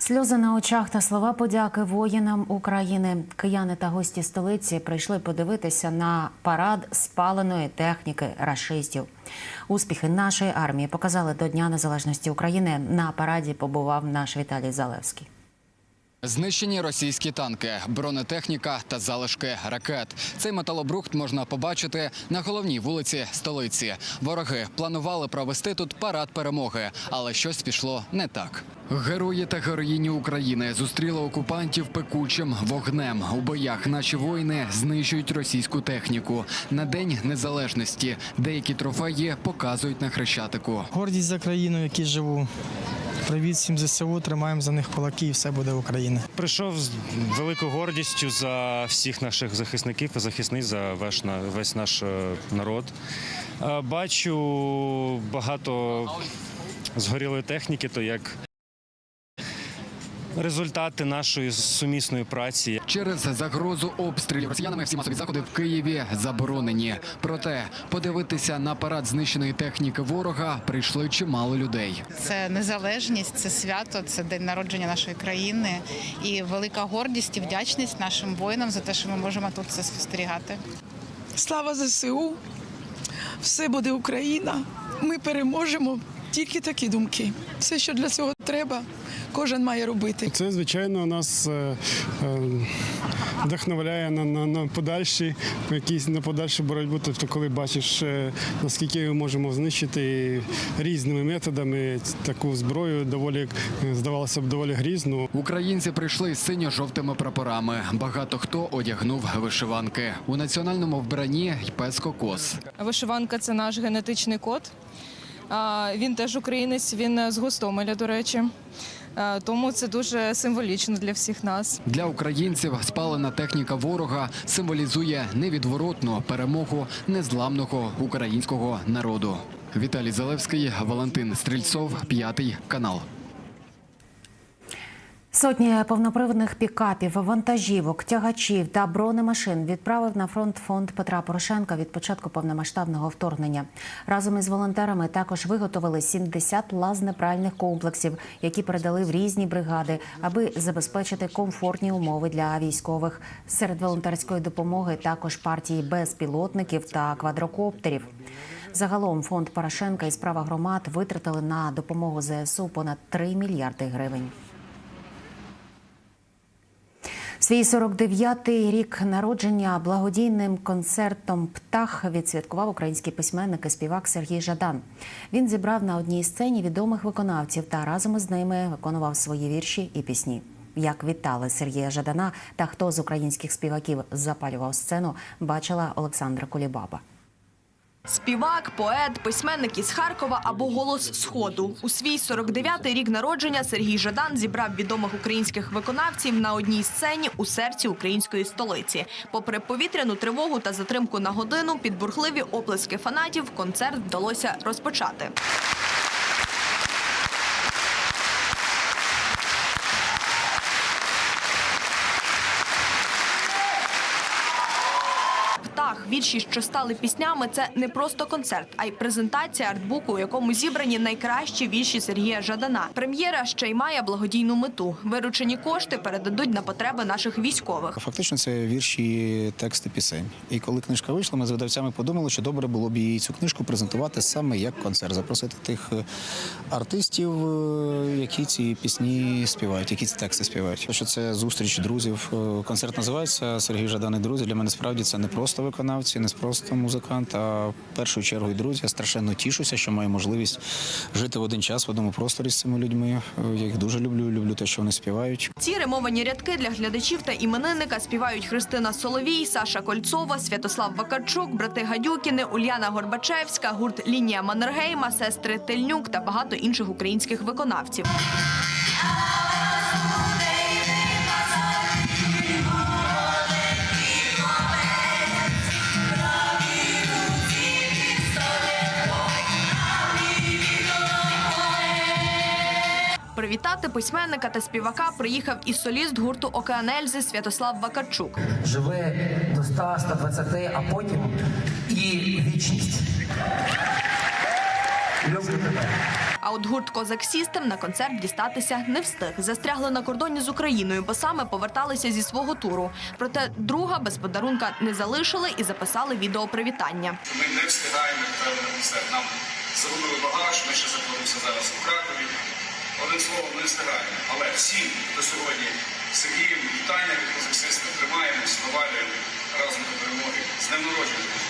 Сльози на очах та слова подяки воїнам України. Кияни та гості столиці прийшли подивитися на парад спаленої техніки рашистів. Успіхи нашої армії показали до Дня Незалежності України. На параді побував наш Віталій Залевський. Знищені російські танки, бронетехніка та залишки ракет. Цей металобрухт можна побачити на головній вулиці столиці. Вороги планували провести тут парад перемоги, але щось пішло не так. Герої та героїні України зустріли окупантів пекучим вогнем. У боях наші воїни знищують російську техніку. На день незалежності деякі трофеї показують на хрещатику. Гордість за країну, в якій живу. Привіт всім ЗСУ, тримаємо за них кулаки і все буде Україна. Прийшов з великою гордістю за всіх наших захисників і захисниць за весь, весь наш е, народ. Е, Бачу багато згорілої техніки, то як результати нашої сумісної праці. Через загрозу обстрілів росіянами всі масові заходи в Києві заборонені. Проте подивитися на парад знищеної техніки ворога прийшли чимало людей. Це незалежність, це свято, це день народження нашої країни і велика гордість і вдячність нашим воїнам за те, що ми можемо тут це спостерігати. Слава ЗСУ! Все буде Україна. Ми переможемо. Тільки такі думки. Все, що для цього треба, кожен має робити. Це, звичайно, нас е, е, вдохновляє на, на, на подальші якісь на подальшу боротьбу. Тобто, коли бачиш, е, наскільки ми можемо знищити різними методами таку зброю, доволі здавалося б, доволі грізну. Українці прийшли з синьо-жовтими прапорами. Багато хто одягнув вишиванки у національному вбранні й пес-кокос. Вишиванка це наш генетичний код. Він теж українець, він з Гостомеля, до речі. А, Тому це дуже символічно для всіх нас. Для українців спалена техніка ворога символізує невідворотну перемогу незламного українського народу. Віталій Залевський, Валентин Стрільцов, п'ятий канал. Сотні повноприводних пікапів, вантажівок, тягачів та бронемашин відправив на фронт фонд Петра Порошенка від початку повномасштабного вторгнення. Разом із волонтерами також виготовили 70 лазнепральних комплексів, які передали в різні бригади, аби забезпечити комфортні умови для військових. Серед волонтерської допомоги також партії безпілотників та квадрокоптерів. Загалом фонд Порошенка і справа громад витратили на допомогу ЗСУ понад 3 мільярди гривень. Свій 49-й рік народження благодійним концертом Птах відсвяткував український письменник і співак Сергій Жадан. Він зібрав на одній сцені відомих виконавців та разом із ними виконував свої вірші і пісні. Як вітали Сергія Жадана та хто з українських співаків запалював сцену, бачила Олександра Кулібаба. Співак, поет, письменник із Харкова або голос сходу. У свій 49-й рік народження Сергій Жадан зібрав відомих українських виконавців на одній сцені у серці української столиці. Попри повітряну тривогу та затримку на годину, під бурхливі оплески фанатів концерт вдалося розпочати. Вірші, що стали піснями, це не просто концерт, а й презентація артбуку, у якому зібрані найкращі вірші Сергія Жадана. Прем'єра ще й має благодійну мету. Виручені кошти передадуть на потреби наших військових. Фактично, це вірші, тексти пісень. І коли книжка вийшла, ми з видавцями подумали, що добре було б її цю книжку презентувати саме як концерт, запросити тих е, артистів, е, які ці пісні співають, які ці тексти співають. Що це зустріч друзів. Е, Концерт називається Сергій Жадан і друзі. Для мене справді це не просто виконавці, не просто музикант, а в першу чергу і друзі. Я страшенно тішуся, що маю можливість жити в один час в одному просторі з цими людьми. Я їх дуже люблю, люблю те, що вони співають. Ці римовані рядки для глядачів та іменинника співають Христина Соловій, Саша Кольцова, Святослав Вакарчук, брати Гадюкіни, Ульяна Горбачевська, гурт Лінія Маннергейма, сестри Тельнюк та багато інших українських виконавців. Привітати письменника та співака приїхав і соліст гурту Океанельзи Святослав Вакарчук. живе до 100-120, а потім і вічність. А от гурт Козак Сістем на концерт дістатися не встиг. Застрягли на кордоні з Україною, бо саме поверталися зі свого туру. Проте друга без подарунка не залишили і записали відеопривітання. Ми не встигаємо певно концерт. Нам загубили багаж, ми ще знаходимося зараз у Кракові. Одним словом, не встигаємо. Але всі до сьогодні Сергієм, вітання від позаксиста, тримаємось, навалюємо разом до перемоги. З днем народження!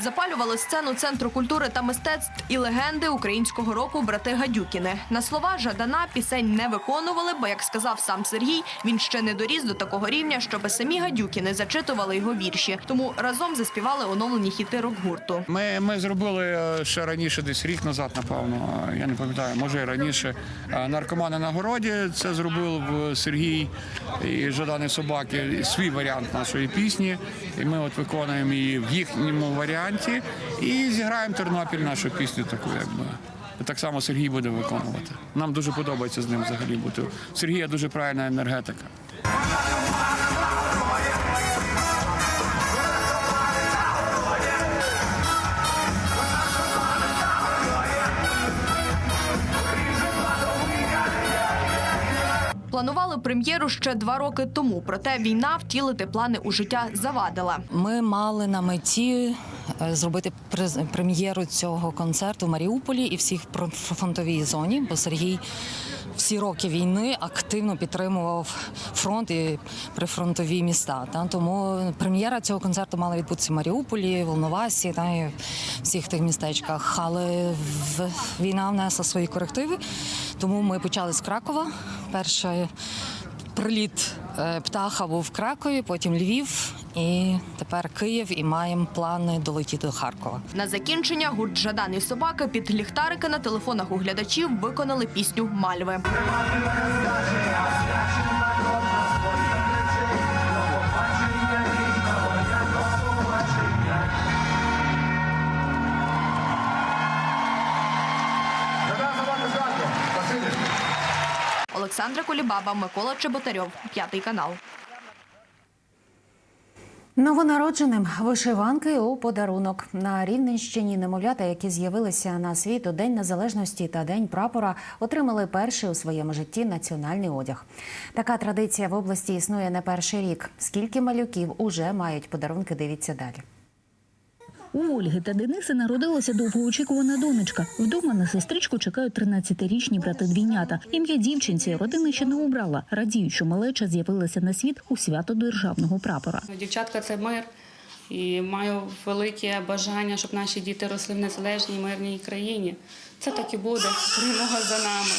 Запалювали сцену Центру культури та мистецтв і легенди українського року брати Гадюкіни. На слова Жадана пісень не виконували, бо, як сказав сам Сергій, він ще не доріс до такого рівня, щоби самі гадюкіни зачитували його вірші. Тому разом заспівали оновлені хіти рок-гурту. Ми, ми зробили е, ще раніше, десь рік назад, напевно. е, Я не пам'ятаю, може і раніше. Е, Наркомани на городі це зробив Сергій і Жадани собаки. Свій варіант нашої пісні. І ми от виконуємо її в їхньому варіанті і зіграємо Тернопіль нашу пісню таку, якби. Так само Сергій буде виконувати. Нам дуже подобається з ним взагалі бути. Сергія дуже правильна енергетика. Планували прем'єру ще два роки тому, проте війна втілити плани у життя завадила. Ми мали на меті зробити прем'єру цього концерту в Маріуполі і всіх фронтовій зоні, бо Сергій всі роки війни активно підтримував фронт і прифронтові міста. Та тому прем'єра цього концерту мала відбутися в Маріуполі, Волновасі та і всіх тих містечках. Але війна внесла свої корективи, тому ми почали з Кракова. Перший приліт е, птаха був в Кракові, потім Львів, і тепер Київ. І маємо плани долетіти до Харкова. На закінчення гурт Жадан і собаки під ліхтарики на телефонах у глядачів виконали пісню Мальви. Олександра Колібаба, Микола Чеботарьов, п'ятий канал. Новонародженим вишиванки у подарунок на Рівненщині немовлята, які з'явилися на світ у День Незалежності та День прапора, отримали перший у своєму житті національний одяг. Така традиція в області існує не перший рік. Скільки малюків уже мають подарунки? Дивіться далі. У Ольги та Дениса народилася довгоочікувана донечка. Вдома на сестричку чекають 13-річні брати-двійнята. Ім'я дівчинці родина ще не обрала. Радіють, що малеча з'явилася на світ у свято державного прапора. Дівчатка це мир. І маю велике бажання, щоб наші діти росли в незалежній мирній країні. Це так і буде. Перемога за нами.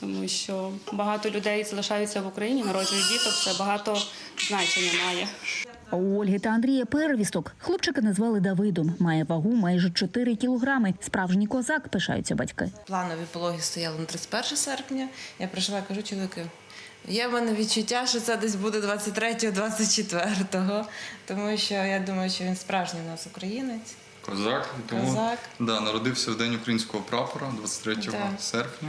Тому що багато людей залишаються в Україні, народжують діток, це багато значення має. А у Ольги та Андрія первісток. Хлопчика назвали Давидом. Має вагу майже 4 кілограми. Справжній козак, пишаються батьки. Планові пологи стояли на 31 серпня. Я прийшла, кажу чоловіку, є в мене відчуття, що це десь буде 23-24, тому що я думаю, що він справжній у нас українець. Козак, тому Козак. Да, народився в день українського прапора 23 Да. серпня.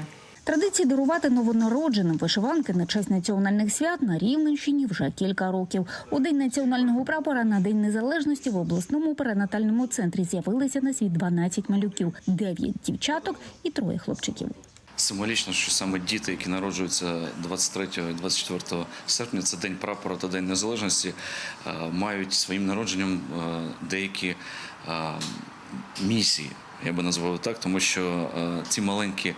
Традиції дарувати новонародженим вишиванки на честь національних свят на Рівненщині вже кілька років. У день національного прапора на День Незалежності в обласному перинатальному центрі з'явилися на світ 12 малюків, 9 дівчаток і троє хлопчиків. Символічно, що саме діти, які народжуються 23-24 серпня, це день прапора та день незалежності, е, мають своїм народженням е, деякі е, місії. Я би назвав так, тому що е, ці маленькі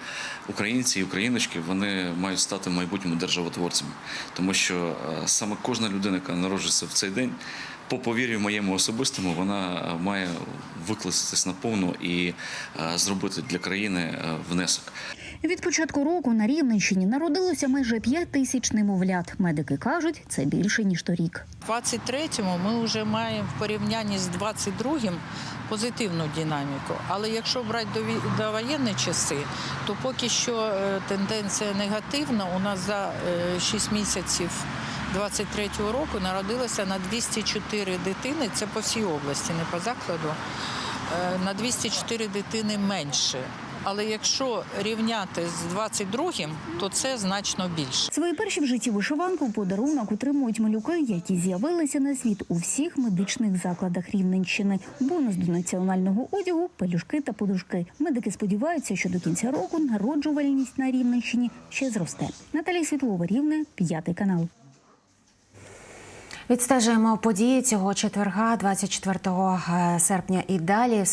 українці і україночки вони мають стати в майбутньому державотворцями, тому що е, саме кожна людина, яка народжується в цей день, по повір'ю моєму особистому, вона е, має викластись наповну і зробити для країни внесок. Від початку року на Рівненщині народилося майже 5 тисяч немовлят. Медики кажуть, це більше ніж торік. 23-му ми вже маємо в порівнянні з 22-м позитивну динаміку. Але якщо брати до, воєнні часи, то поки що е, тенденція негативна. У нас за 6 місяців 23-го року народилося на 204 дитини. Це по всій області, не по закладу. Е, На 204 дитини менше. Але якщо рівняти з 22-м, то це значно більше. Свої перші в житті вишиванку в подарунок отримують малюки, які з'явилися на світ у всіх медичних закладах Рівненщини. Бонус до національного одягу, пелюшки та подушки. Медики сподіваються, що до кінця року народжувальність на Рівненщині ще зросте. Наталія Світлова, Рівне, п'ятий канал. Відстежуємо події цього четверга, 24 серпня і далі.